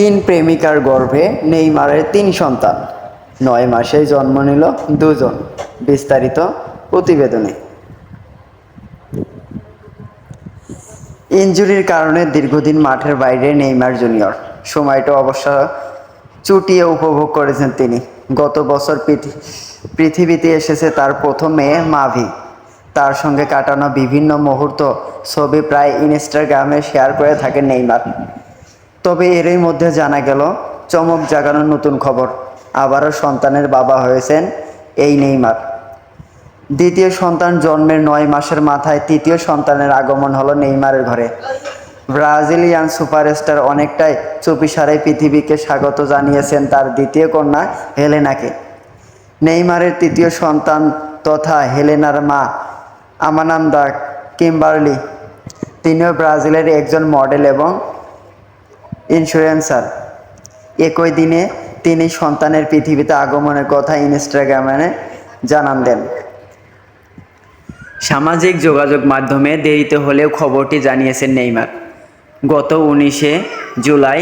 তিন প্রেমিকার গর্ভে নেইমারের তিন সন্তান। নয় মাসেই জন্ম নিল দুজন, বিস্তারিত প্রতিবেদনে। ইনজুরির কারণে দীর্ঘদিন মাঠের বাইরে নেইমার জুনিয়র। সময়টা অবশ্য চুটিয়ে উপভোগ করেছেন তিনি। গত বছর পৃথিবীতে এসেছে তার প্রথম মেয়ে মাভি। তার সঙ্গে কাটানো বিভিন্ন মুহূর্ত ছবি প্রায় ইনস্টাগ্রামে শেয়ার করে থাকেন নেইমার। তবে এরই মধ্যে জানা গেল, চমক জাগানোর নতুন খবর। আবারও সন্তানের বাবা হয়েছেন এই নেইমার। দ্বিতীয় সন্তান জন্মের নয় মাসের মাথায় তৃতীয় সন্তানের আগমন হলো নেইমারের ঘরে। ব্রাজিলিয়ান সুপারস্টার অনেকটাই চুপিসারে পৃথিবীকে স্বাগত জানিয়েছেন তার দ্বিতীয় কন্যা হেলেনাকে। নেইমারের তৃতীয় সন্তান তথা হেলেনার মা আমানান্দা কিম্বার্লি। তিনিও ব্রাজিলের একজন মডেল এবং ইন্স্যুরেন্সার একই দিনে তিনি সন্তানের পৃথিবীতে আগমনের কথা ইনস্টাগ্রামে জানান দেন। সামাজিক যোগাযোগ মাধ্যমে দেরিতে হলেও খবরটি জানিয়েছেন নেইমার। গত উনিশে জুলাই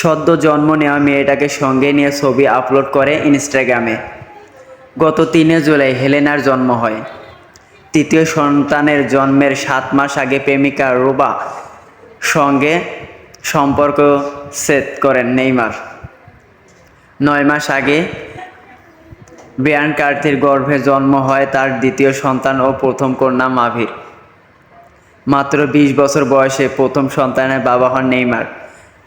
সদ্য জন্ম নেওয়া মেয়েটাকে সঙ্গে নিয়ে ছবি আপলোড করে ইনস্টাগ্রামে গত তিনে জুলাই হেলেনার জন্ম হয়। তৃতীয় সন্তানের জন্মের সাত মাস আগে প্রেমিকা রোবা সঙ্গে সম্পর্ক সেট করেন নেইমার। নয় মাস আগে ব্রিয়ান কার্থির গর্ভে জন্ম হয় তার দ্বিতীয় সন্তান ও প্রথম কন্যা মাভির। মাত্র বিশ বছর বয়সে প্রথম সন্তানের বাবা হন নেইমার।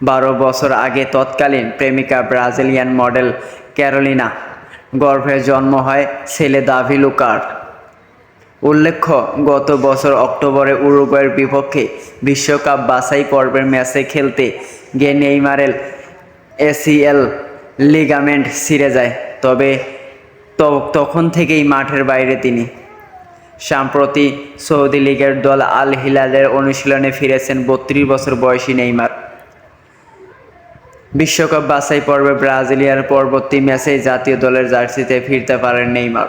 বারো বছর আগে তৎকালীন প্রেমিকা ব্রাজিলিয়ান মডেল ক্যারোলিনা। গর্ভে জন্ম হয় ছেলে দাভি লুকার উল্লেখ্য, গত বছর অক্টোবরে উরুগুয়ের বিপক্ষে বিশ্বকাপ বাছাই পর্বের ম্যাচে খেলতে গিয়ে নেইমারেল এসিএল লিগামেন্ট ছিঁড়ে যায়। তবে তখন থেকেই মাঠের বাইরে তিনি। সম্প্রতি সৌদি লীগের দল আল হিলালের অনুশীলনে ফিরেছেন বত্রিশ বছর বয়সী নেইমার। বিশ্বকাপ বাছাই পর্বে ব্রাজিলিয়ার পরবর্তী ম্যাচেই জাতীয় দলের জার্সিতে ফিরতে পারেন নেইমার।